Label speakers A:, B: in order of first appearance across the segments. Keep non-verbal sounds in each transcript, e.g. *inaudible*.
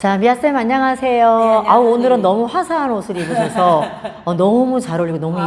A: 자, 미아쌤 안녕하세요.
B: 안녕하세요.
A: 아우, 오늘은 너무 화사한 옷을 입으셔서 *laughs* 어, 너무 잘 어울리고 너무
B: 아,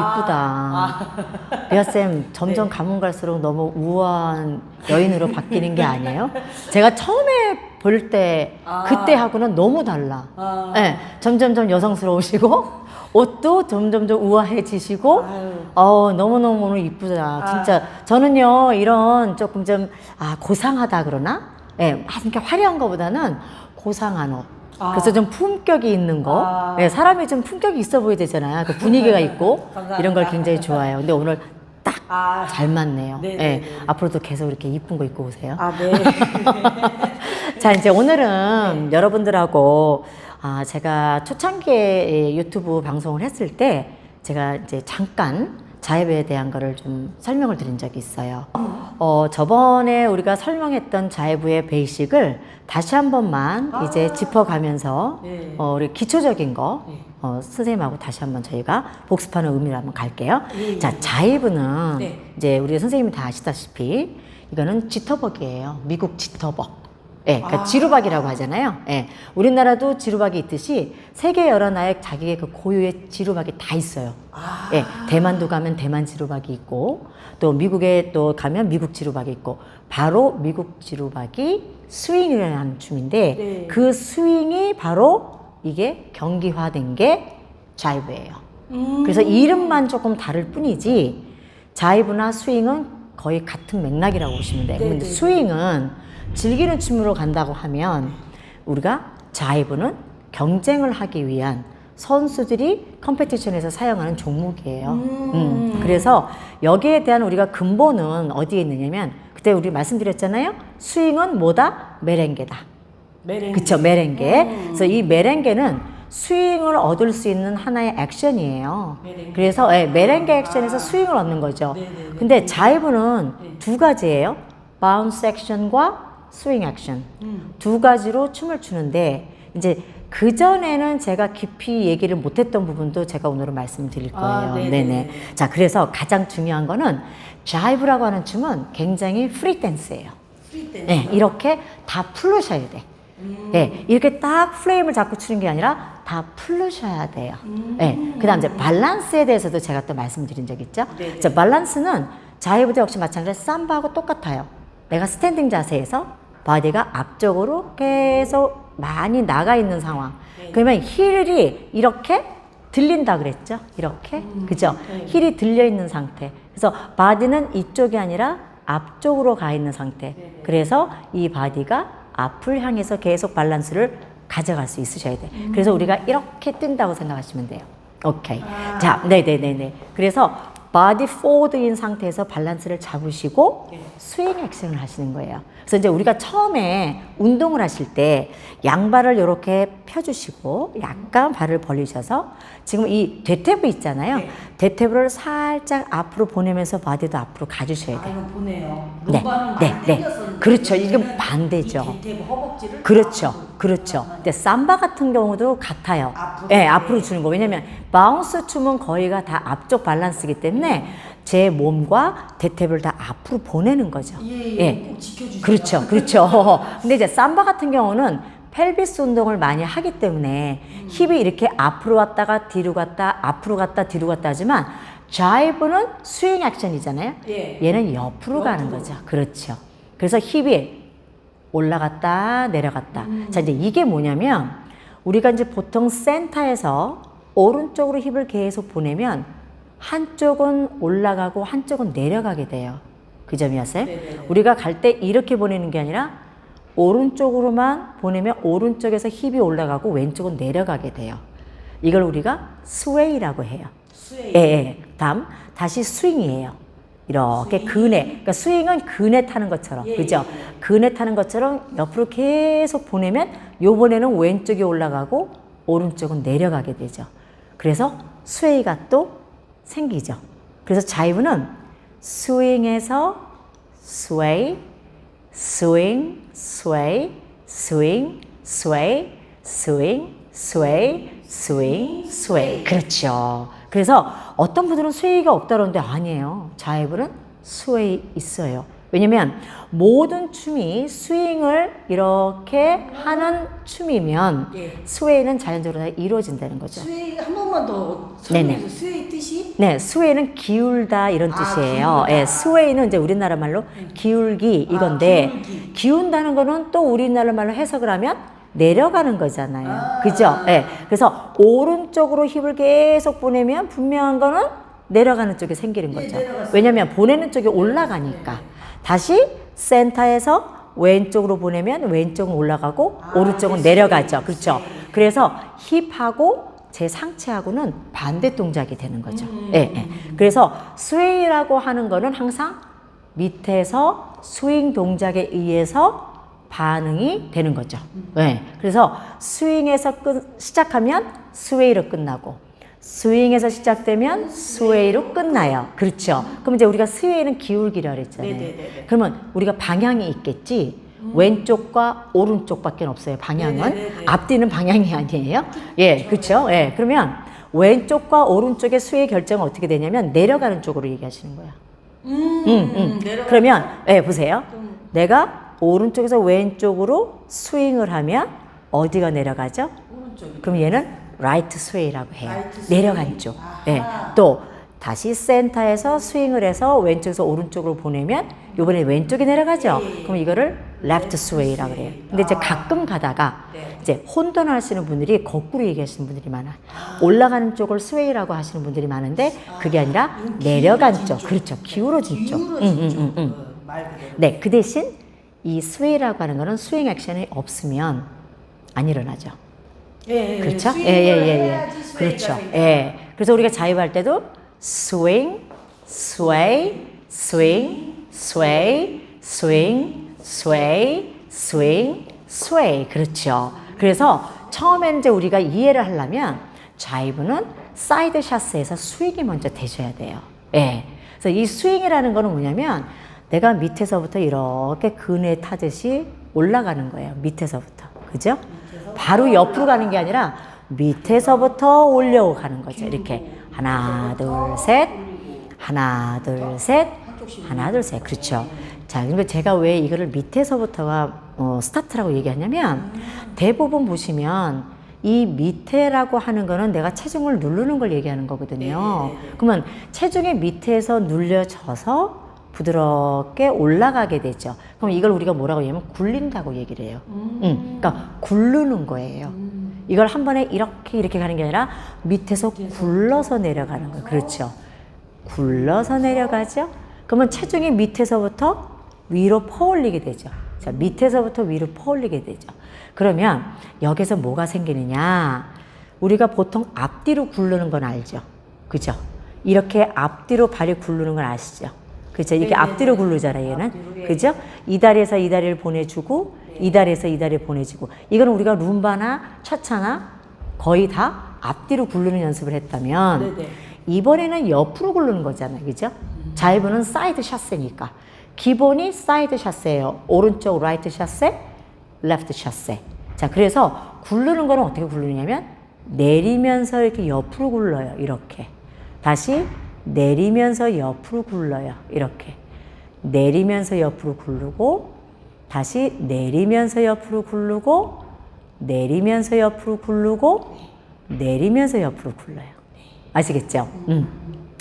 A: 이쁘다. 미아쌤, 점점
B: 네.
A: 가면 갈수록 너무 우아한 여인으로 바뀌는 게 아니에요? 제가 처음에 볼 때,
B: 아.
A: 그때하고는 너무 달라.
B: 아.
A: 네, 점점점 여성스러우시고, *laughs* 옷도 점점점 우아해지시고,
B: 아유.
A: 어 너무너무 이쁘다.
B: 아.
A: 진짜 저는요 이런 조금 좀 아 고상하다 그러나? 예, 막 이렇게 화려한 거보다는 고상한 옷.
B: 아.
A: 그래서 좀 품격이 있는 거.
B: 아.
A: 예, 사람이 좀 품격이 있어 보여야 되잖아요. 그 분위기가 *laughs* 있고. 이런 걸 굉장히 좋아해요. 근데 오늘 딱
B: 아,
A: 잘 맞네요.
B: 네,
A: 예,
B: 네, 네.
A: 앞으로도 계속 이렇게 이쁜 거 입고 오세요.
B: 아, 네. *laughs*
A: 자, 이제 오늘은 여러분들하고 아, 제가 초창기에 유튜브 방송을 했을 때 제가 이제 잠깐 자입에 대한 거를 좀 설명을 드린 적이 있어요. 어, 저번에 우리가 설명했던 자이브의 베이식을 다시 한 번만 이제 짚어가면서
B: 네.
A: 어, 우리 기초적인 거
B: 네.
A: 어, 선생님하고 다시 한번 저희가 복습하는 의미로 한번 갈게요.
B: 예, 예.
A: 자, 자이브는
B: 네.
A: 이제 우리 선생님이 다 아시다시피 이거는 지터벅이에요. 미국 지터벅. 예, 그러니까
B: 아.
A: 지루박이라고 하잖아요. 예, 우리나라도 지루박이 있듯이 세계 여러 나라에 자기의 그 고유의 지루박이 다 있어요.
B: 아,
A: 예, 대만도 가면 대만 지루박이 있고 또 미국에 또 가면 미국 지루박이 있고 바로 미국 지루박이 스윙이라는 춤인데
B: 네.
A: 그 스윙이 바로 이게 경기화된 게 자이브예요.
B: 음.
A: 그래서 이름만 조금 다를 뿐이지 자이브나 스윙은 거의 같은 맥락이라고 보시면 돼요.
B: 네,
A: 근데
B: 네,
A: 스윙은 즐기는 춤으로 간다고 하면 우리가 자이브는 경쟁을 하기 위한 선수들이 컴페티션에서 사용하는 종목이에요.
B: 음.
A: 음, 그래서 여기에 대한 우리가 근본은 어디에 있느냐면 그때 우리 말씀드렸잖아요. 스윙은 뭐다? 메렝게다.
B: 메렌.
A: 그쵸, 메렝게.
B: 음.
A: 그래서 이 메렝게는 스윙을 얻을 수 있는 하나의 액션이에요.
B: 메렝게.
A: 그래서 예, 메렝게 액션에서
B: 아.
A: 스윙을 얻는 거죠.
B: 네네네.
A: 근데 자이브는
B: 네.
A: 두 가지예요. 바운스 액션과 스윙 액션.
B: 음.
A: 두 가지로 춤을 추는데 이제 그 전에는 제가 깊이 얘기를 못했던 부분도 제가 오늘은 말씀드릴 거예요.
B: 아. 네네.
A: 자, 그래서 가장 중요한 거는 자이브라고 하는 춤은 굉장히 프리 댄스예요.
B: 스윗 댄스.
A: 예, 이렇게 다 풀르셔야 돼.
B: 음.
A: 예, 이렇게 딱 프레임을 잡고 추는 게 아니라 다 풀르셔야 돼요.
B: 음.
A: 예, 그 다음 이제 밸런스에 대해서도 제가 또 말씀드린 적 있죠.
B: 네네.
A: 자, 밸런스는 자이브도 역시 마찬가지로 삼바하고 똑같아요. 내가 스탠딩 자세에서 바디가 앞쪽으로 계속 많이 나가 있는 상황.
B: 네.
A: 그러면 힐이 이렇게 들린다 그랬죠? 이렇게. 그죠?
B: 네.
A: 힐이 들려 있는 상태. 그래서 바디는 이쪽이 아니라 앞쪽으로 가 있는 상태.
B: 네네.
A: 그래서 이 바디가 앞을 향해서 계속 밸런스를 가져갈 수 있으셔야 돼. 그래서 우리가 이렇게 뜬다고 생각하시면 돼요. 오케이.
B: 아.
A: 자, 네네네네. 그래서 바디 포워드인 상태에서 밸런스를 잡으시고
B: 네.
A: 스윙 액션을 하시는 거예요. 그래서 이제 우리가 처음에 운동을 하실 때 양발을 이렇게 펴주시고 약간 발을 벌리셔서 지금 이 대퇴부 있잖아요.
B: 네.
A: 대퇴부를 살짝 앞으로 보내면서 바디도 앞으로 가주셔야
B: 아,
A: 돼요.
B: 이거 보네요.
A: 네, 네, 네. 그렇죠.
B: 얘는
A: 반대죠. 그렇죠. 그렇죠. 근데 삼바 같은 경우도 같아요. 예, 앞으로 주는 거. 왜냐면 바운스 춤은 거의가 다 앞쪽 밸런스이기 때문에 제 몸과 대퇴부를 다 앞으로 보내는 거죠.
B: 예, 예. 꼭 지켜주세요.
A: 그렇죠. 그렇죠. *laughs* 근데 이제 삼바 같은 경우는 펠비스 운동을 많이 하기 때문에 힙이 이렇게 앞으로 왔다가 뒤로 갔다 앞으로 갔다 뒤로 갔다 하지만 자이브는 스윙 액션이잖아요.
B: 예.
A: 얘는 옆으로 가는
B: 옆으로.
A: 거죠. 그렇죠. 그래서 힙이 올라갔다 내려갔다.
B: 음.
A: 자 이제 이게 뭐냐면 우리가 이제 보통 센터에서 오른쪽으로 힙을 계속 보내면 한쪽은 올라가고 한쪽은 내려가게 돼요. 그 점이었어요.
B: 네네네.
A: 우리가 갈 때 이렇게 보내는 게 아니라 오른쪽으로만 보내면 오른쪽에서 힙이 올라가고 왼쪽은 내려가게 돼요. 이걸 우리가 스웨이라고 해요.
B: 스웨이.
A: 예, 예. 다음 다시 스윙이에요. 이렇게
B: 스윙.
A: 그네. 그러니까 스윙은 그네 타는 것처럼,
B: 예,
A: 그죠?
B: 예, 예.
A: 그네 타는 것처럼 옆으로 계속 보내면 요번에는 왼쪽이 올라가고 오른쪽은 내려가게 되죠. 그래서 스웨이가 또 생기죠. 그래서 자이브는 스윙에서 스웨이, 스윙, 스웨이, 스윙, 스웨이, 스윙, 스웨이, 스윙, 스웨이. 그렇죠. 그래서 어떤 분들은 스웨이가 없다는데 아니에요. 자이브는 스웨이 있어요. 왜냐면 모든 춤이 스윙을 이렇게 하는 춤이면
B: 예.
A: 스웨이는 자연적으로 다 이루어진다는 거죠.
B: 스웨이 한 번만 더
A: 네네.
B: 설명해서 스웨이 뜻이
A: 네, 스웨이는 기울다 이런
B: 아,
A: 뜻이에요. 예, 스웨이는 이제 우리나라 말로 기울기 이건데
B: 아, 기울기.
A: 기운다는 거는 또 우리나라 말로 해석을 하면 내려가는 거잖아요.
B: 아.
A: 그죠? 예. 그래서 오른쪽으로 힙을 계속 보내면 분명한 거는 내려가는 쪽에 생기는
B: 예,
A: 거죠. 왜냐면 보내는 쪽이 올라가니까. 다시 센터에서 왼쪽으로 보내면 왼쪽은 올라가고
B: 아,
A: 오른쪽은
B: 네,
A: 내려가죠. 그렇죠? 그래서 힙하고 제 상체하고는 반대 동작이 되는 거죠.
B: 음.
A: 예, 예. 그래서 스웨이라고 하는 거는 항상 밑에서 스윙 동작에 의해서 반응이 되는 거죠. 예. 그래서 스윙에서 끝, 시작하면 스웨이로 끝나고 스윙에서 시작되면 스웨이로 끝나요. 그렇죠. 그럼 이제 우리가 스웨이는 기울기라 그랬잖아요.
B: 네네네네.
A: 그러면 우리가 방향이 있겠지. 왼쪽과 오른쪽밖에 없어요. 방향은
B: 네네네네.
A: 앞뒤는 방향이 아니에요. 예, 그렇죠. 예, 그러면 왼쪽과 오른쪽의 수의 결정은 어떻게 되냐면 내려가는 쪽으로 얘기하시는 거야.
B: 음,
A: 음, 음. 그러면 예, 보세요.
B: 좀-
A: 내가 오른쪽에서 왼쪽으로 스윙을 하면 어디가 내려가죠?
B: 오른쪽
A: 그럼 얘는 라이트 스웨이라고 해요.
B: 스웨이.
A: 내려간 쪽. 예. 또 다시 센터에서 스윙을 해서 왼쪽에서 오른쪽으로 보내면 이번에 왼쪽이 내려가죠.
B: 예.
A: 그럼 이거를 레프트 스웨이라고 그래요. 근데 이제
B: 아.
A: 가끔 가다가
B: 네.
A: 이제 혼돈 하시는 분들이 거꾸로 얘기하시는 분들이 많아. 올라가는 쪽을 스웨이라고 하시는 분들이 많은데 그게 아니라
B: 이건
A: 내려간
B: 기울어진
A: 쪽.
B: 쪽.
A: 그렇죠. 기울어진 쪽.
B: 기울어진
A: 음, 음,
B: 쪽
A: 음, 음.
B: 어, 말 그대로
A: 네, 그 대신 이 스웨이라고 하는 거는 스윙 액션이 없으면 안 일어나죠.
B: 예, 예,
A: 그렇죠?
B: 스윙을
A: 예, 예, 예, 예. 그렇죠. 예. 그래서 우리가 자유할 때도 swing, sway, swing, sway, swing, sway, swing, sway. 그렇죠. 그래서 처음엔 이제 우리가 이해를 하려면 자이브는 사이드 샷스에서 스윙이 먼저 되셔야 돼요. 예. 그래서 이 스윙이라는 거는 뭐냐면 내가 밑에서부터 이렇게 그네 타듯이 올라가는 거예요. 밑에서부터. 그죠? 바로 옆으로 가는 게 아니라 밑에서부터 올려가는 거죠. 이렇게 하나, 둘, 셋, 하나, 둘, 셋, 하나, 둘, 셋. 그렇죠. 자, 그러니까 제가 왜 이거를 밑에서부터가 어, 스타트라고 얘기하냐면 대부분 보시면 이 밑에라고 하는 거는 내가 체중을 누르는 걸 얘기하는 거거든요. 그러면 체중이 밑에서 눌려져서 부드럽게 올라가게 되죠. 그럼 이걸 우리가 뭐라고 얘기하면 굴린다고 얘기를 해요. 음, 그러니까 굴르는 거예요. 이걸 한 번에 이렇게 이렇게 가는 게 아니라 밑에서 굴러서 내려가는 거예요. 그렇죠. 굴러서 내려가죠. 그러면 체중이 밑에서부터 위로 퍼올리게 되죠. 자, 밑에서부터 위로 퍼올리게 되죠. 그러면 여기서 뭐가 생기느냐? 우리가 보통 앞뒤로 굴르는 건 알죠. 그죠? 이렇게 앞뒤로 발이 굴르는 건 아시죠? 그죠? 이렇게. 앞뒤로 굴르잖아요, 얘는.
B: 앞뒤로, 예.
A: 그죠? 이 다리에서 이 다리를 보내주고, 이 다리에서 이 다리를 보내주고. 이거는 우리가 룸바나 차차나 거의 다 앞뒤로 굴르는 연습을 했다면,
B: 네네.
A: 이번에는 옆으로 굴르는 거잖아요. 그죠? 자이브는 사이드 샷세니까. 기본이 사이드 샷세예요. 오른쪽 라이트 샷세, 레프트 샷세. 자, 그래서 굴르는 거는 어떻게 굴르냐면 내리면서 이렇게 옆으로 굴러요. 이렇게. 다시 내리면서 옆으로 굴러요. 이렇게. 내리면서 옆으로 굴르고 다시 내리면서 옆으로 굴르고 내리면서 옆으로 굴르고 내리면서 옆으로 굴러요. 아시겠죠? 음.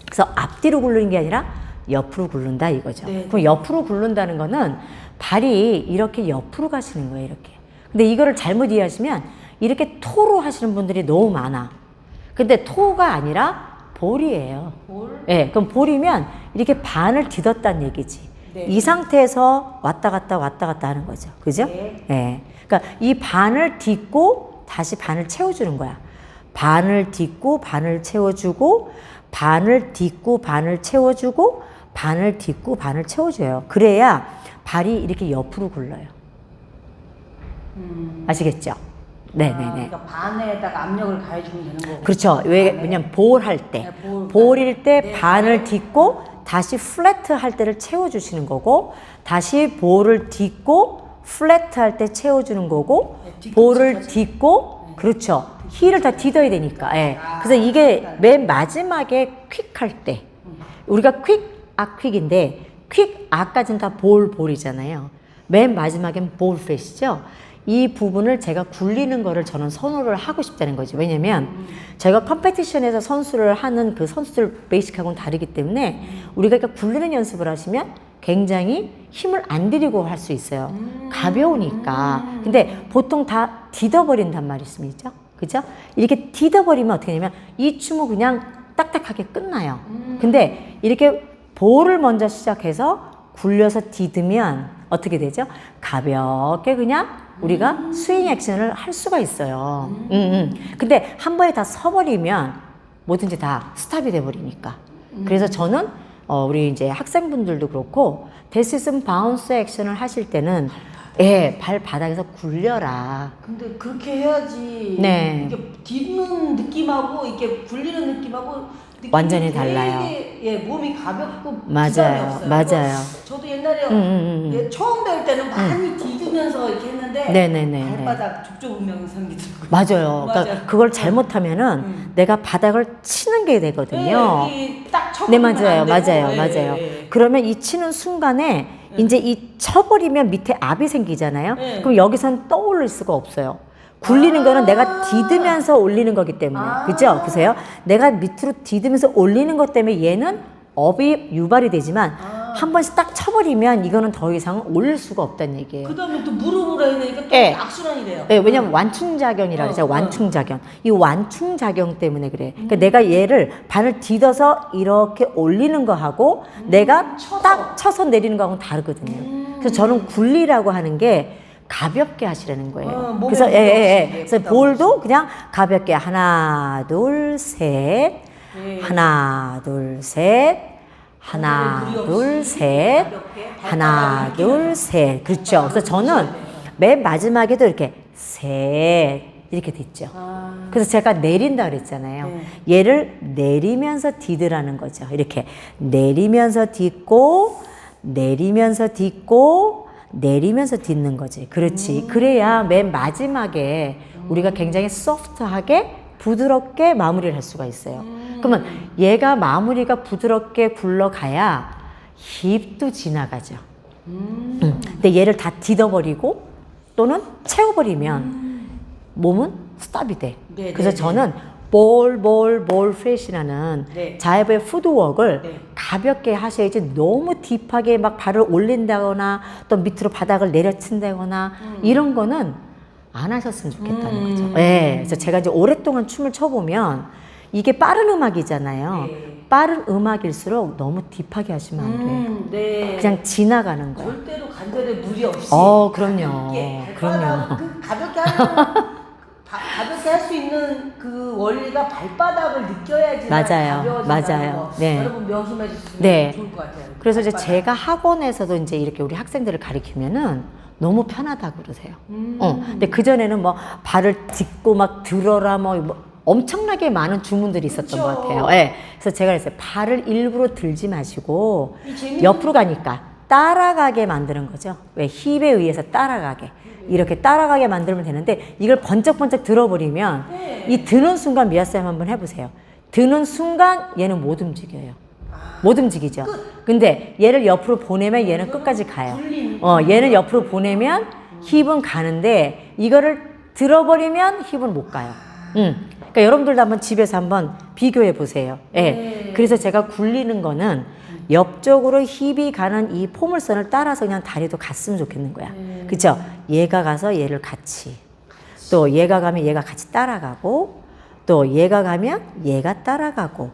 A: 그래서 앞뒤로 굴르는 게 아니라 옆으로 굴른다 이거죠.
B: 네.
A: 그럼 옆으로 굴른다는 거는 발이 이렇게 옆으로 가시는 거예요, 이렇게. 근데 이거를 잘못 이해하시면 이렇게 토로 하시는 분들이 너무 많아. 근데 토가 아니라 볼이에요.
B: 볼?
A: 예, 그럼 볼이면 이렇게 반을 뒤덮다는 얘기지.
B: 네.
A: 이 상태에서 왔다 갔다 왔다 갔다 하는 거죠. 그죠?
B: 네.
A: 예. 그러니까 이 반을 딛고 다시 반을 채워주는 거야. 반을 딛고 반을 채워주고 반을 딛고 반을 채워주고 반을 딛고 반을 채워줘요. 그래야 발이 이렇게 옆으로 굴러요.
B: 음.
A: 아시겠죠?
B: 아,
A: 네네네.
B: 그러니까 반에다가 압력을 가해주면 되는 거고.
A: 그렇죠. 왜,
B: 반에.
A: 왜냐면 볼할 때.
B: 네, 볼.
A: 볼일 때
B: 네,
A: 반을 딛고 다시 플래트 할 때를 채워주시는 거고 다시 볼을 딛고 플래트 할 때 채워주는 거고
B: 네, 짚어지-
A: 딛고 그렇죠. 힐을 다 딛어야 되니까. 예.
B: 아,
A: 그래서 이게
B: 그러니까.
A: 맨 마지막에 퀵 할때 우리가 퀵, 아 퀵인데 퀵, 아까진 다 볼, 볼이잖아요. 맨 마지막엔 볼 페이스죠. 이 부분을 제가 굴리는 거를 저는 선호를 하고 싶다는 거죠. 왜냐면 제가 컴페티션에서 선수를 하는 그 선수들 베이직하고는 다르기 때문에 우리가 이렇게 굴리는 연습을 하시면 굉장히 힘을 안 들이고 할 수 있어요. 가벼우니까. 근데 보통 다 디뎌버린단 말이 있습니다. 그죠? 이렇게 디뎌버리면 어떻게 되냐면 이 춤은 그냥 딱딱하게 끝나요. 근데 이렇게 볼을 먼저 시작해서 굴려서 디드면 어떻게 되죠? 가볍게 그냥 우리가 스윙 액션을 할 수가 있어요. 음, 음. 근데 한 번에 다 서버리면 뭐든지 다 스탑이 돼버리니까. 그래서 저는 어, 우리 이제 학생분들도 그렇고 데시슨 바운스 액션을 하실 때는 예, 발바닥에서 굴려라.
B: 근데 그렇게 해야지.
A: 네.
B: 이게 딛는 느낌하고 이게 굴리는 느낌하고
A: 완전히 달라요.
B: 예, 몸이 가볍고
A: 맞아요.
B: 없어요.
A: 맞아요.
B: 그래서 저도 옛날에
A: 음, 음, 음.
B: 예, 처음 배울 때는 많이 디드면서 이렇게 했는데
A: 네네네.
B: 발바닥 족저 운명이 생기더라고요.
A: 맞아요. 그러니까
B: 맞아요.
A: 그걸 잘못하면은
B: 음.
A: 내가 바닥을 치는 게 되거든요.
B: 네, 이딱
A: 네,
B: 쳐버리면
A: 맞아요. 맞아요.
B: 예,
A: 맞아요.
B: 예, 예.
A: 그러면 이 치는 순간에 이제 이 쳐버리면 밑에 압이 생기잖아요.
B: 네.
A: 그럼 여기선 떠올릴 수가 없어요. 굴리는 거는
B: 아.
A: 내가 디드면서 올리는 거기 때문에.
B: 아.
A: 그죠? 보세요. 내가 밑으로 디드면서 올리는 것 때문에 얘는 업이 유발이 되지만
B: 아.
A: 한 번씩 딱 쳐버리면 이거는 더 이상 올릴 수가 없다는 얘기예요.
B: 그 다음에 또 무릎으로 해야 되니까 또
A: 예.
B: 악순환이 돼요.
A: 네, 왜냐면 완충작용이라
B: 어,
A: 그러죠.
B: 어.
A: 완충작용. 이 완충작용 때문에 그래. 그러니까 내가 얘를 발을 디뎌서 이렇게 올리는 거하고 내가
B: 쳐서.
A: 딱 쳐서 내리는 거하고는 다르거든요. 그래서 저는 굴리라고 하는 게 가볍게 하시라는 거예요.
B: 어,
A: 그래서 예, 예, 예.
B: 예,
A: 그래서 볼도 그냥 가볍게 하나, 둘, 셋.
B: 예.
A: 하나, 둘, 셋. 하나, 둘, 셋. 하나, 둘, 셋. 그렇죠. 그래서 저는 맨 마지막에도 이렇게 셋 이렇게 됐죠.
B: 아,
A: 그래서 제가 내린다 그랬잖아요.
B: 네.
A: 얘를 내리면서 디드라는 거죠. 이렇게 내리면서 딛고 내리면서 딛고 내리면서 딛는 거지. 그렇지. 그래야 맨 마지막에 우리가 굉장히 소프트하게 부드럽게 마무리를 할 수가 있어요. 그러면 얘가 마무리가 부드럽게 굴러가야 힙도 지나가죠. 음. 근데 얘를 다 딛어버리고 또는 채워버리면 몸은 스탑이 돼.
B: 네,
A: 그래서
B: 네,
A: 저는 볼, 볼, 볼 프레시라는
B: 네.
A: 자이브의 푸드웍을
B: 네.
A: 가볍게 하셔야지 너무 딥하게 막 발을 올린다거나 또 밑으로 바닥을 내려친다거나 이런 거는 안 하셨으면 좋겠다는
B: 음.
A: 거죠. 네. 그래서 제가 이제 오랫동안 춤을 춰보면 이게 빠른 음악이잖아요.
B: 네.
A: 빠른 음악일수록 너무 딥하게 하시면 안 돼.
B: 음, 네.
A: 그냥 지나가는 거야.
B: 절대로 관절에 무리 없이.
A: 어, 그럼요.
B: 예,
A: 그럼요.
B: 발바닥 그 가볍게 하는 *laughs* 바- 가볍게 할수 있는 그 원리가 발바닥을 느껴야지
A: 맞아요. 맞아요. 네.
B: 여러분 명심해 주시면
A: 네.
B: 좋을 것 같아요.
A: 그래서 이제
B: 발바닥.
A: 제가 학원에서도 이제 이렇게 우리 학생들을 가르치면은 너무 편하다고 그러세요.
B: 음.
A: 어. 근데 그전에는 뭐 발을 딛고 막 들어라 뭐, 뭐 엄청나게 많은 주문들이 있었던
B: 그쵸.
A: 것 같아요. 예. 그래서 제가 그랬어요. 발을 일부러 들지 마시고
B: 재밌는-
A: 옆으로 가니까 따라가게 만드는 거죠. 왜 힙에 의해서 따라가게. 이렇게 따라가게 만들면 되는데 이걸 번쩍번쩍 들어버리면
B: 네.
A: 이 드는 순간 미아쌤 한번 해보세요. 드는 순간 얘는 못 움직여요. 못 움직이죠. 근데 얘를 옆으로 보내면 얘는 끝까지 가요. 어, 얘는 옆으로 보내면 힙은 가는데 이거를 들어버리면 힙은 못 가요. 음. 그러니까 여러분들도 한번 집에서 한번 비교해 보세요. 예.
B: 네.
A: 그래서 제가 굴리는 거는 옆쪽으로 힙이 가는 이 포물선을 따라서 그냥 다리도 갔으면 좋겠는 거야.
B: 네.
A: 그쵸? 얘가 가서 얘를 같이. 또 얘가 가면 얘가 같이 따라가고 또 얘가 가면 얘가 따라가고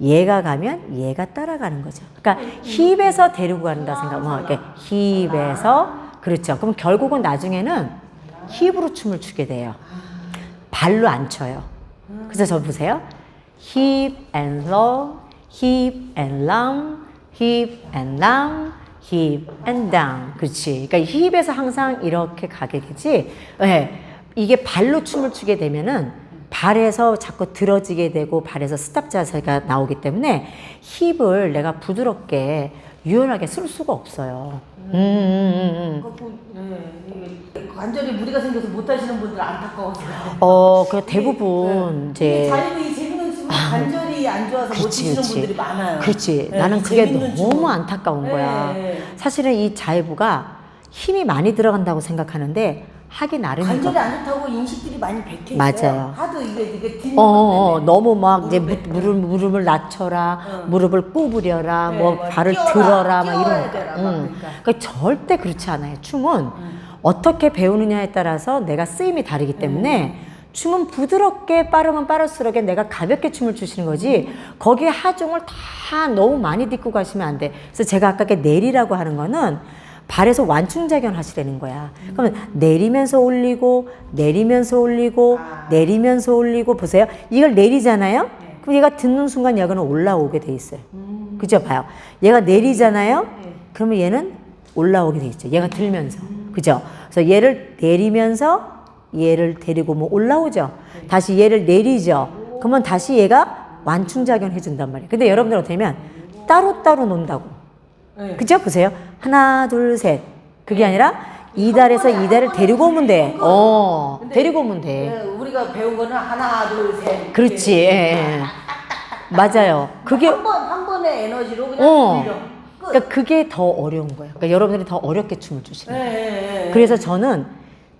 A: 얘가 가면 얘가 따라가는 거죠. 그러니까 힙에서 데리고 간다 생각. 뭐 이렇게 힙에서 그렇죠. 그럼 결국은 나중에는 힙으로 춤을 추게 돼요. 발로 안 쳐요. 그래서 저 보세요. hip and low, hip and long, hip and long, hip and down. 그렇지. 그러니까 힙에서 항상 이렇게 가게 되지. 예. 이게 발로 춤을 추게 되면은 발에서 자꾸 들어지게 되고 발에서 스탑 자세가 나오기 때문에 힙을 내가 부드럽게 유연하게 쓸 수가 없어요. 음, 음, 음, 음.
B: 이게 관절에 무리가 생겨서 못 하시는 분들 안타까워서.
A: 어, 그 대부분
B: 이게
A: 이제
B: 자유이 재밌 는 춤은 관절이 안 좋아서 못
A: 그렇지,
B: 치시는
A: 그렇지.
B: 분들이 많아요.
A: 그렇지.
B: 네,
A: 나는 그게
B: 재밌는
A: 너무
B: 춤.
A: 안타까운
B: 네,
A: 거야.
B: 네.
A: 사실은 이 자이브가 힘이 많이 들어간다고 생각하는데 하기 나름이고.
B: 관절이 안 좋다고 인식들이 많이 백해 있어요.
A: 맞아요.
B: 하도 이게 이게 뒷
A: 어, 어, 어, 너무 막 이제 무,
B: 무릎에.
A: 무릎, 무릎을 낮춰라,
B: 응.
A: 무릎을 구부려라,
B: 네, 뭐뭐
A: 발을 들어라, 막 이런 거. 응.
B: 그러니까.
A: 그러니까 절대 그렇지 않아요. 춤은 어떻게 배우느냐에 따라서 내가 쓰임이 다르기 때문에 춤은 부드럽게 빠르면 빠를수록 내가 가볍게 춤을 추시는 거지 거기에 하중을 다 너무 많이 딛고 가시면 안 돼. 그래서 제가 아까 그 내리라고 하는 거는 발에서 완충작용 하시라는 거야. 그러면 내리면서 올리고 내리면서 올리고
B: 아.
A: 내리면서 올리고 보세요. 이걸 내리잖아요. 그럼 얘가 듣는 순간 여기는 올라오게 돼 있어요. 그죠? 봐요. 얘가 내리잖아요.
B: 네.
A: 그러면 얘는 올라오게 돼 있죠. 얘가 들면서. 그죠? 그래서 얘를 내리면서 얘를 데리고 뭐 올라오죠. 다시 얘를 내리죠. 그러면 다시 얘가 완충작용 해준단 말이에요. 근데 여러분들 어떻게 하면 따로따로 논다고.
B: 네.
A: 그죠? 보세요. 하나, 둘, 셋. 그게 아니라 이달에서 이달을 데리고 오면 돼. 어, 데리고 오면 돼.
B: 네, 우리가 배운 거는 하나 둘 셋.
A: 그렇지. 예, 예. 맞아요. 그게
B: 한 번 한 번의 에너지로 그냥
A: 어.
B: 끝.
A: 그러니까 그게 더 어려운 거예요. 그러니까 여러분들이 더 어렵게 춤을 추시는
B: 네,
A: 거예요.
B: 네, 네.
A: 그래서 저는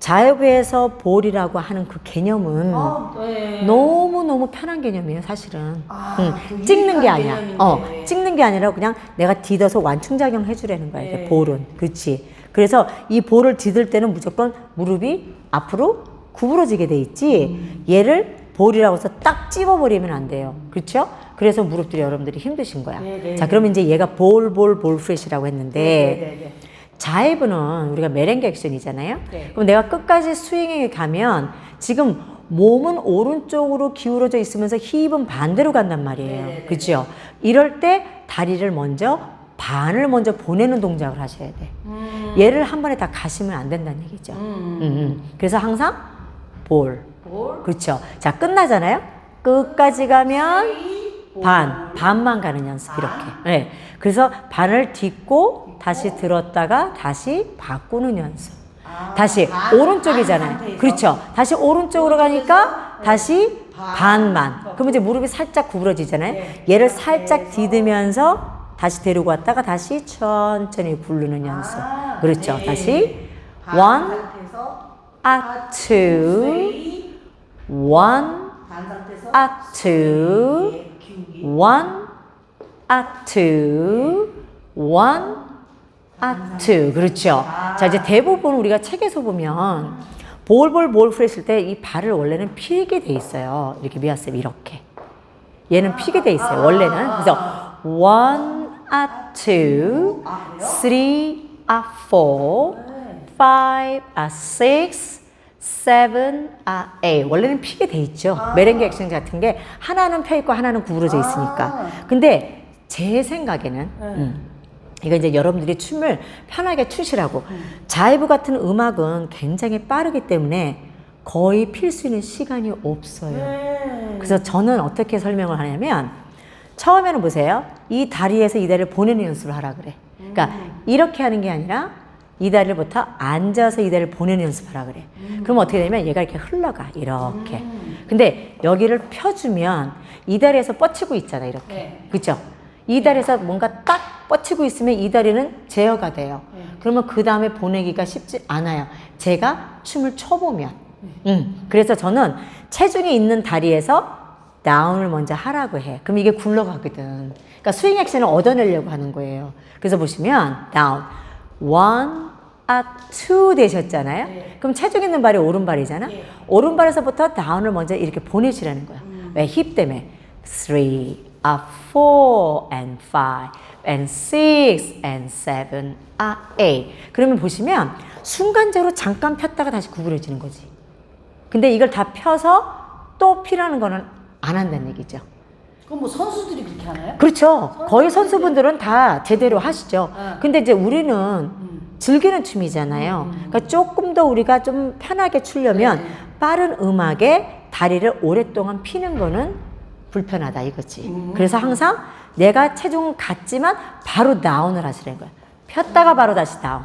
A: 자유에서 볼이라고 하는 그 개념은
B: 아, 네.
A: 너무 너무 편한 개념이에요, 사실은.
B: 아,
A: 응,
B: 그
A: 찍는 게 아니야.
B: 개념인데.
A: 어, 찍는 게 아니라 그냥 내가 뒤져서 완충작용 해주라는 거야, 이게
B: 네.
A: 볼은. 그렇지. 그래서 이 볼을 디딜 때는 무조건 무릎이 앞으로 구부러지게 돼 있지.
B: 음.
A: 얘를 볼이라고 해서 딱 찝어버리면 안 돼요. 그렇죠? 그래서 무릎들이 여러분들이 힘드신 거야.
B: 네, 네.
A: 자, 그러면 이제 얘가 볼, 볼, 볼 프레시라고 했는데
B: 네, 네, 네.
A: 자이브는 우리가 메렌게 액션이잖아요.
B: 네.
A: 그럼 내가 끝까지 스윙에 가면 지금 몸은 오른쪽으로 기울어져 있으면서 힙은 반대로 간단 말이에요.
B: 네네네.
A: 그죠? 이럴 때 다리를 먼저 반을 먼저 보내는 동작을 하셔야 돼.
B: 음.
A: 얘를 한 번에 다 가시면 안 된다는 얘기죠.
B: 음.
A: 음, 음. 그래서 항상 볼.
B: 볼.
A: 그렇죠. 자, 끝나잖아요. 끝까지 가면
B: 볼.
A: 반, 반만 가는 연습 이렇게. 네. 그래서 반을 딛고 다시 들었다가 다시 바꾸는 연습.
B: 아,
A: 다시 오른쪽이잖아요. 그렇죠. 다시 오른쪽으로 가니까
B: 네.
A: 다시
B: 반.
A: 반만. 그러면 이제 무릎이 살짝 구부러지잖아요.
B: 네.
A: 얘를 살짝
B: 해서.
A: 디디면서 다시 데리고 왔다가 다시 천천히 굴르는 연습.
B: 아,
A: 그렇죠.
B: 네.
A: 다시
B: 반
A: one,
B: 상태에서
A: a two,
B: three,
A: one,
B: 반 상태에서
A: a two,
B: 네, 기울기.
A: One, two, one, two. 그렇죠. 자, 이제 대부분 우리가 책에서 보면 볼볼 볼 프레스일 때이 발을 원래는 피게 돼 있어요. 이렇게 미아쌤 이렇게. 얘는 피게 돼 있어요. 원래는. 그래서 one, two,
B: 아, 그래요?
A: three, a four,
B: 네.
A: five, a six, seven, a eight. 원래는 피게 돼 있죠. 메렌게 액션 같은 게 하나는 펴 있고 하나는 구부러져 있으니까.
B: 아.
A: 근데 제 생각에는
B: 네.
A: 음, 이거 이제 여러분들이 춤을 편하게 추시라고. 자이브 같은 음악은 굉장히 빠르기 때문에 거의 필 수 있는 시간이 없어요.
B: 네.
A: 그래서 저는 어떻게 설명을 하냐면 처음에는 보세요. 이 다리에서 이 다리를 보내는 연습을 하라 그래. 그러니까 이렇게 하는 게 아니라 이 다리를부터 앉아서 이 다리를 보내는 연습하라 그래. 그럼 어떻게 되냐면 얘가 이렇게 흘러가 이렇게. 근데 여기를 펴주면 이 다리에서 뻗치고 있잖아 이렇게.
B: 네.
A: 그죠? 이 다리에서 뭔가 딱 뻗치고 있으면 이 다리는 제어가 돼요.
B: 네.
A: 그러면 그 다음에 보내기가 쉽지 않아요. 제가 춤을 춰보면. 음, 그래서 저는 체중이 있는 다리에서 다운을 먼저 하라고 해. 그럼 이게 굴러가거든. 그러니까 스윙 액션을 얻어내려고 하는 거예요. 그래서 보시면 다운, one, two 되셨잖아요.
B: 네.
A: 그럼 체중 있는 발이 오른발이잖아.
B: 네.
A: 오른발에서부터 다운을 먼저 이렇게 보내시라는 거야. 왜? 힙 때문에. three, a four, and five, and six, and seven, a eight. 그러면 보시면 순간적으로 잠깐 폈다가 다시 구부러지는 거지. 근데 이걸 다 펴서 또 피라는 거는 안 한다는 얘기죠.
B: 그럼 뭐 선수들이 그렇게 하나요?
A: 그렇죠. 거의 선수분들은 다 제대로 하시죠.
B: 응.
A: 근데 이제 우리는 즐기는 춤이잖아요. 그러니까 조금 더 우리가 좀 편하게 추려면
B: 네.
A: 빠른 음악에 다리를 오랫동안 피는 거는 불편하다 이거지. 그래서 항상 내가 체중은 같지만 바로 다운을 하시라는 거야. 폈다가 바로 다시 다운.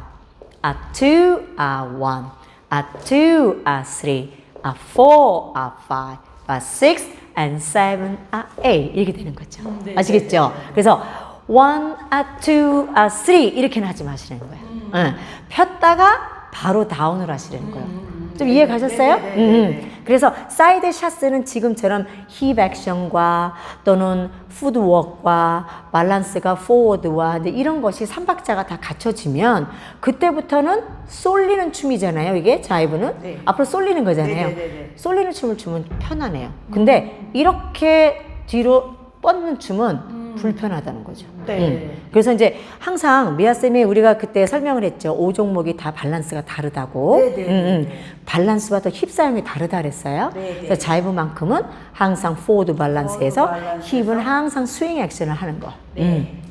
A: A two, a one, a two, a three, a four, a five, a six, and seven are eight 이렇게 되는 거죠.
B: 음, 네,
A: 아시겠죠? 그래서 one are two are three 이렇게는 하지 마시라는 거예요.
B: 음.
A: 응. 폈다가 바로 다운을 하시라는 거예요. 좀
B: 네,
A: 이해 가셨어요?
B: 네, 네, 네,
A: 음,
B: 네,
A: 음. 그래서 사이드 샷스는 지금처럼 힙 액션과 또는 푸드웍과 밸런스가 포워드와 이런 것이 삼박자가 다 갖춰지면 그때부터는 쏠리는 춤이잖아요. 이게 자이브는
B: 네.
A: 앞으로 쏠리는 거잖아요.
B: 네, 네, 네, 네.
A: 쏠리는 춤을 추면 편하네요. 근데 이렇게 뒤로 뻗는 춤은 불편하다는 거죠.
B: 네.
A: 음. 그래서 이제 항상 미아 쌤이 우리가 그때 설명을 했죠. 오 종목이 다 밸런스가 다르다고.
B: 네, 네, 네,
A: 음, 음. 밸런스와 또 힙 사용이 다르다 그랬어요.
B: 네, 네.
A: 그래서 자이브만큼은 항상 포워드 밸런스에서
B: 포워드 밸런스에서.
A: 힙은 항상 스윙 액션을 하는 거.
B: 네.
A: 음.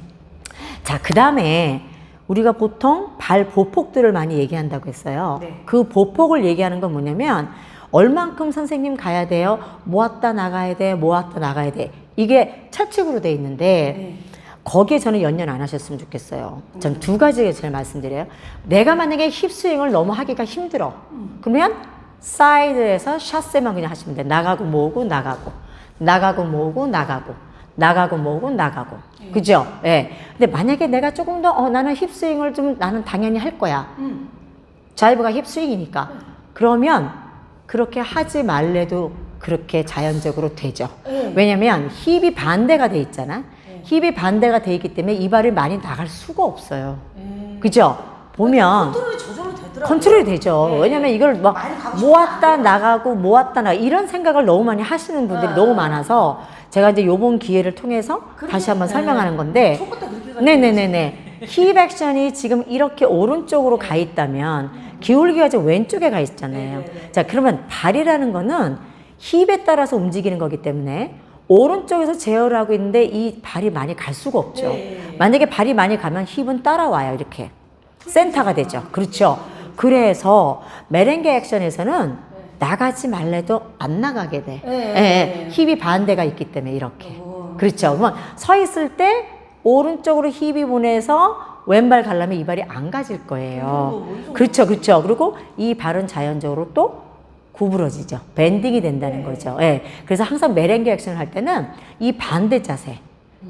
A: 자, 그 다음에 우리가 보통 발 보폭들을 많이 얘기한다고 했어요.
B: 네.
A: 그 보폭을 얘기하는 건 뭐냐면 얼만큼 선생님 가야 돼요? 모았다 나가야 돼, 모았다 나가야 돼. 이게 철칙으로 돼 있는데
B: 네.
A: 거기에 저는 연연 안 하셨으면 좋겠어요. 전 두 가지 제일 말씀드려요. 내가 만약에 힙스윙을 너무 하기가 힘들어. 그러면 사이드에서 샷세만 그냥 하시면 돼. 나가고 모으고 나가고 나가고 모으고 나가고 나가고 모으고 나가고. 그죠? 예. 근데 만약에 내가 조금 더 어, 나는 힙스윙을 좀 나는 당연히 할 거야.
B: 음.
A: 자이브가 힙스윙이니까. 그러면 그렇게 하지 말래도 그렇게 자연적으로 되죠.
B: 네.
A: 왜냐면 힙이 반대가 돼 있잖아. 힙이 반대가 돼 있기 때문에 이 발이 많이 나갈 수가 없어요.
B: 음.
A: 그죠? 보면
B: 컨트롤이 저절로 되더라고요.
A: 컨트롤이 되죠.
B: 네.
A: 왜냐면 이걸 막 모았다. 나가고 모았다 나가 이런 생각을 너무 많이 하시는 분들이
B: 아.
A: 너무 많아서 제가 이제 요번 기회를 통해서 다시 한번
B: 네.
A: 설명하는 건데 네네네네. 힙 액션이 지금 이렇게 오른쪽으로 가 있다면 기울기가 지금 왼쪽에 가 있잖아요.
B: 네네네.
A: 자, 그러면 발이라는 거는 힙에 따라서 움직이는 거기 때문에 오른쪽에서 제어를 하고 있는데 이 발이 많이 갈 수가 없죠.
B: 네.
A: 만약에 발이 많이 가면 힙은 따라와요, 이렇게. 센터가 되죠. 그렇죠. 그래서 메렝게 액션에서는 나가지 말래도 안 나가게 돼.
B: 네.
A: 예, 예. 힙이 반대가 있기 때문에 이렇게.
B: 어.
A: 그렇죠. 그러면 서 있을 때 오른쪽으로 힙이 보내서 왼발 가려면 이 발이 안 가질 거예요.
B: 그리고
A: 그렇죠, 그렇죠. 그리고 이 발은 자연적으로 또 구부러지죠. 밴딩이 된다는 거죠. 예. 그래서 항상 메렝게 액션을 할 때는 이 반대 자세,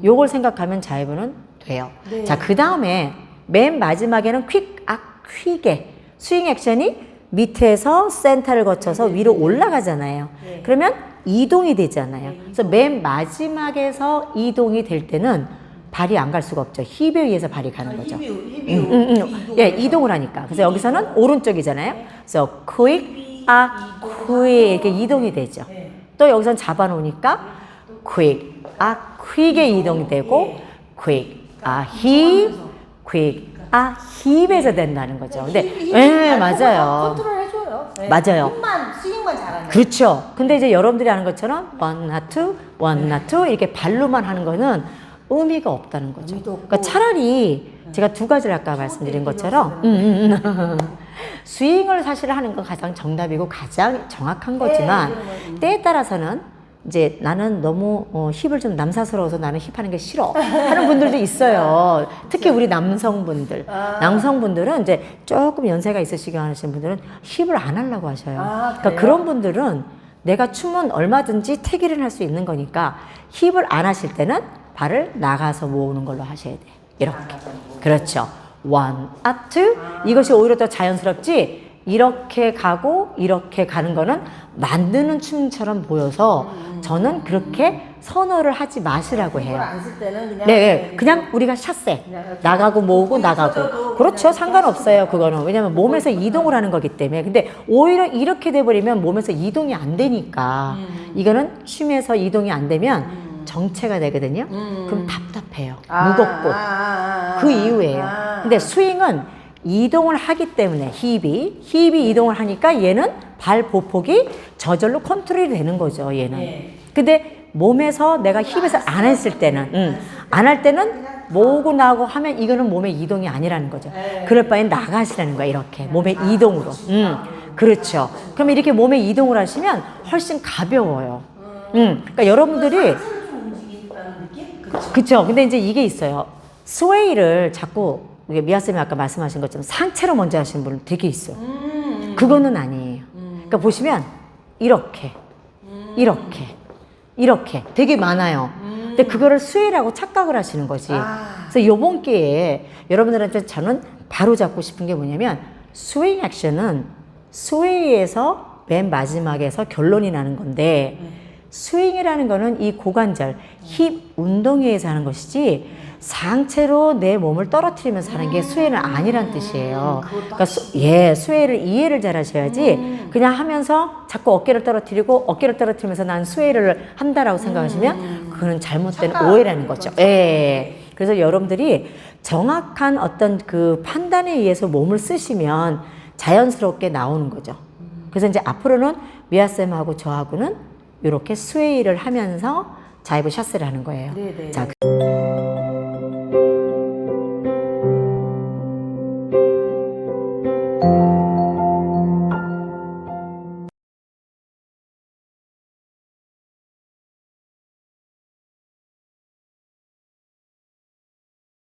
A: 요걸 생각하면 자이브는 돼요.
B: 네.
A: 자, 그 다음에 맨 마지막에는 퀵, 아, 퀵에 스윙 액션이 밑에서 센터를 거쳐서 위로 올라가잖아요.
B: 네.
A: 그러면 이동이 되잖아요.
B: 네,
A: 그래서 맨 마지막에서 이동이 될 때는 발이 안 갈 수가 없죠. 힙에 의해서 발이 가는
B: 아,
A: 거죠.
B: 힙이 힙이
A: 음, 음, 음.
B: 이동을
A: 예. 이동을 하니까. 그래서 여기서는 오른쪽이잖아요. 그래서 quick, 아, quick 이렇게 이동이 되죠.
B: 네.
A: 또 여기선 잡아놓으니까 quick, 아, quick에 이동이 되고 quick, 아, 힙, quick, 아, 힙에서 된다는 거죠. 근데 예,
B: 다
A: 맞아요.
B: 네.
A: 맞아요.
B: 힘만 스윙만 잘하면.
A: 그렇죠. 근데 이제 여러분들이 아는 것처럼 one, not two, one, not two 이렇게 발로만 하는 거는 의미가 없다는 거죠. 그러니까 차라리 제가 두 가지를 아까 말씀드린 것처럼 음, 음, 음. *laughs* 스윙을 사실 하는 건 가장 정답이고 가장 정확한 거지만
B: 네, 그런
A: 때에 따라서는 이제 나는 너무 어, 힙을 좀 남사스러워서 나는 힙하는 게 싫어 하는 분들도 있어요. *laughs* 특히 우리 남성분들.
B: 아.
A: 남성분들은 이제 조금 연세가 있으시게 하시는 분들은 힙을 안 하려고 하셔요.
B: 아,
A: 그러니까? 그런 분들은 내가 춤은 얼마든지 태기를 할 수 있는 거니까 힙을 안 하실 때는 발을 나가서 모으는 걸로 하셔야 돼. 이렇게. 그렇죠. one, a two. 이것이 오히려 더 자연스럽지. 이렇게 가고 이렇게 가는 거는 만드는 춤처럼 보여서 저는 그렇게 선호를 하지 마시라고 해요.
B: 안쓸 때는 그냥
A: 네, 네. 그냥 우리가 샷세 나가고 모으고 나가고 그렇죠 상관없어요 그거는 왜냐면 몸에서 이동을 하는 거기 때문에 근데 오히려 이렇게 돼버리면 몸에서 이동이 안 되니까 이거는 춤에서 이동이 안 되면 정체가 되거든요 그럼 답답해요
B: 아,
A: 무겁고
B: 아, 아, 아,
A: 그 이유예요
B: 아.
A: 근데 스윙은 이동을 하기 때문에 힙이 힙이 이동을 하니까 얘는 발 보폭이 저절로 컨트롤이 되는 거죠 얘는
B: 네.
A: 근데 몸에서 내가 힙에서 안 했을 때는 안할 때는 모으고 나고 하면 이거는 몸의 이동이 아니라는 거죠. 그럴 바엔 나가시라는 거야 이렇게 몸의 이동으로. 음, 그렇죠. 그럼 이렇게 몸의 이동을 하시면 훨씬 가벼워요. 음, 그러니까 여러분들이
B: 그렇죠.
A: 근데 이제 이게 있어요. 스웨이를 자꾸 미아 쌤이 아까 말씀하신 것처럼 상체로 먼저 하시는 분 되게 있어요.
B: 음.
A: 그거는 아니에요. 그러니까 보시면 이렇게, 이렇게, 이렇게 되게 많아요. 근데 그거를 스웨이라고 착각을 하시는 거지.
B: 아.
A: 그래서 요번 기회에 여러분들한테 저는 바로 잡고 싶은 게 뭐냐면 스웨이 액션은 스웨이에서 맨 마지막에서 결론이 나는 건데 스윙이라는 거는 이 고관절, 힙 운동에 의해서 하는 것이지 상체로 내 몸을 떨어뜨리면서 하는 게 스웨이는 아니란 뜻이에요. 그러니까 수, 예, 스웨이를 이해를 잘 하셔야지 그냥 하면서 자꾸 어깨를 떨어뜨리고 어깨를 떨어뜨리면서 난 스웨이를 한다라고 생각하시면 그거는 잘못된. 오해라는 거죠. 예. 그래서 여러분들이 정확한 어떤 그 판단에 의해서 몸을 쓰시면 자연스럽게 나오는 거죠. 그래서 이제 앞으로는 미아쌤하고 저하고는 이렇게 스웨이를 하면서 자이브 샷스를 하는 거예요.
B: 네네.
A: 자, 그-